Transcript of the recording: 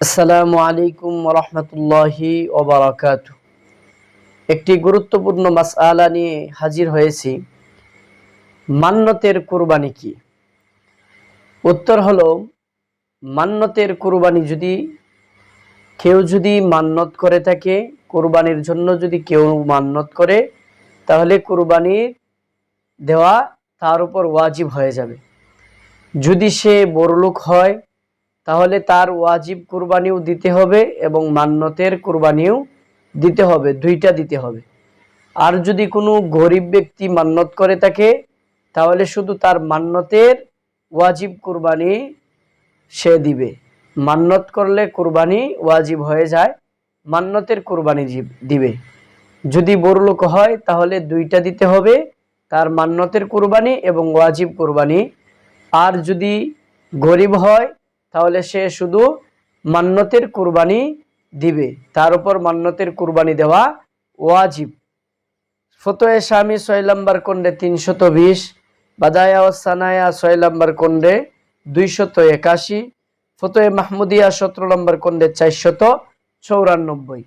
আসসালামু আলাইকুম রহমতুল্লাহি ওবরাকাত একটি গুরুত্বপূর্ণ মাসআলা নিয়ে হাজির হয়েছি। মান্যতের কুরবানি কি? উত্তর হলো মান্যতের কুরবানি যদি কেউ যদি মান্যত করে থাকে, কুরবানির জন্য যদি কেউ মান্যত করে, তাহলে কুরবানি দেওয়া তার উপর ওয়াজিব হয়ে যাবে। যদি সে বড়লোক হয় তাহলে তার ওয়াজিব কুরবানিও দিতে হবে এবং মান্যতের কুরবানিও দিতে হবে, দুইটা দিতে হবে। আর যদি কোনো গরিব ব্যক্তি মান্যত করে থাকে, তাহলে শুধু তার মান্যতের ওয়াজিব কুরবানি সে দিবে। মান্যত করলে কুরবানি ওয়াজিব হয়ে যায় মান্যতের কুরবানি দিবে। যদি বড়লোক হয়, তাহলে দুইটা দিতে হবে, তার মান্যতের কুরবানি এবং ওয়াজিব কুরবানি। আর যদি গরিব হয় তাহলে সে শুধু মান্যতের কুরবানি দিবে। তার উপর মান্যতের কুরবানি দেওয়া ওয়াজিব। ফতোয়ে স্বামী ছয় নম্বর কন্ডে তিনশত বিশ, বাদায়া সানায়া ছয় নম্বর কন্ডে দুইশত একাশি, ফতোয়ে মাহমুদিয়া সতেরো নম্বর কন্ডে চারশত চৌরানব্বই।